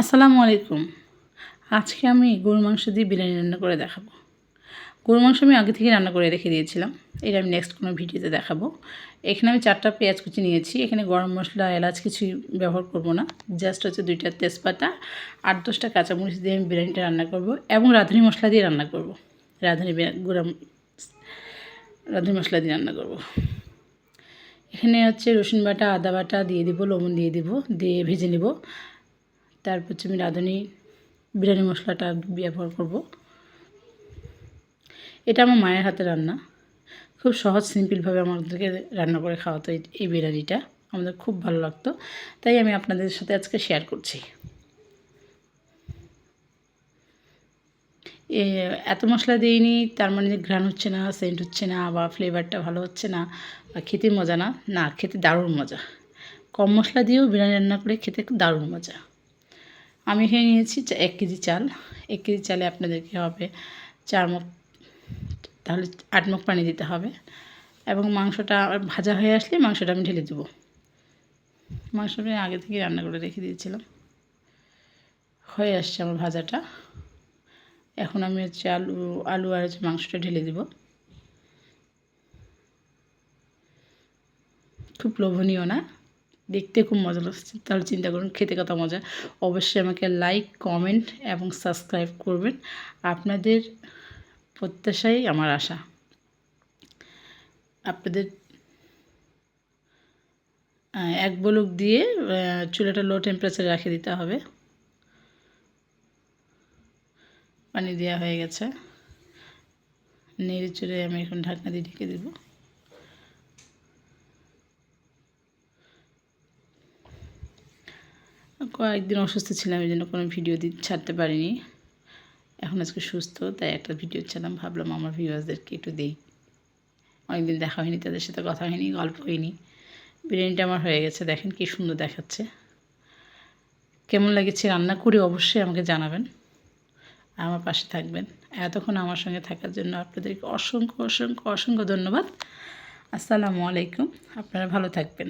আসসালামু আলাইকুম। আজকে আমি গরু মাংস দিয়ে বিরিয়ানি রান্না করে দেখাবো। গরু মাংস আমি আগে থেকে রান্না করে রেখে দিয়েছিলাম। এটা আমি নেক্সট কোনো ভিডিওতে দেখাবো। এখানে আমি চারটা পেঁয়াজ কুচি নিয়েছি। এখানে গরম মশলা, এলাচ কিছুই ব্যবহার করব না। জাস্ট হচ্ছে দুইটা তেজপাতা আট দশটা কাঁচামরিচ দিয়ে আমি বিরিয়ানিটা রান্না করব এবং রাঁধুনি মশলা দিয়ে রান্না করব। রাঁধুনি গুঁড়া রাঁধুনি মশলা দিয়ে রান্না করব। এখানে হচ্ছে রসুন বাটা, আদা বাটা দিয়ে দিব, লবণ দিয়ে দিব, দিয়ে ভেজে নেব। তারপর হচ্ছে আমি রাঁধুনি, বিরিয়ানি মশলাটা ব্যবহার করব। এটা আমার মায়ের হাতে রান্না। খুব সহজ, সিম্পলভাবে আমাদেরকে রান্না করে খাওয়াতো এই বিরিয়ানিটা। আমাদের খুব ভালো লাগতো। তাই আমি আপনাদের সাথে আজকে শেয়ার করছি। এত মশলা দিইনি, তার মানে ঘ্রাণ হচ্ছে না সেন্ট হচ্ছে না, বা ফ্লেভারটা ভালো হচ্ছে না, বা খেতে মজা না। না, খেতে দারুণ মজা। কম মশলা দিয়েও বিরিয়ানি রান্না করে খেতে দারুণ মজা। আমি এখানে নিয়েছি এক কেজি চাল। এক কেজি চালে আপনাদেরকে হবে চার মুখ তাহলে আট মুখ পানি দিতে হবে। এবং মাংসটা ভাজা হয়ে আসলে মাংসটা আমি ঢেলে দেবো। মাংসটা আমি আগে থেকে রান্না করে রেখে দিয়েছিলাম। হয়ে আসছে আমার ভাজাটা। এখন আমি হচ্ছে আলু আলু আর হচ্ছে মাংসটা ঢেলে দেব। খুব লোভনীয় না? দেখতে খুব মজা লাগছে। তাহলে চিন্তা করুন, খেতে কত মজা। অবশ্যই আমাকে লাইক কমেন্ট এবং সাবস্ক্রাইব করবেন। আপনাদের প্রত্যাশাই আমার আশা। আপনাদের এক বলুক দিয়ে চুলাটা লো টেম্পারেচারে রেখে দিতে হবে। পানি দেওয়া হয়ে গেছে। নেড়ে চুড়ে আমি এখন ঢাকনা দিয়ে ঢেকে দেবো। কয়েকদিন অসুস্থ ছিলাম, এই জন্য কোনো ভিডিও দি ছাড়তে পারিনি। এখন আজকে সুস্থ, তাই একটা ভিডিও ছিলাম ভাবলাম আমার ভিউয়ার্সদেরকে একটু দেই। অনেকদিন দেখা হয়নি, তাদের সাথে কথা হয়নি, গল্প হয়নি। বিরিয়ানিটা আমার হয়ে গেছে, দেখেন কি সুন্দর দেখাচ্ছে। কেমন লেগেছে রান্না করে অবশ্যই আমাকে জানাবেন। আমার পাশে থাকবেন। এতক্ষণ আমার সঙ্গে থাকার জন্য আপনাদেরকে অসংখ্য অসংখ্য অসংখ্য ধন্যবাদ। আসসালামু আলাইকুম, আপনারা ভালো থাকবেন।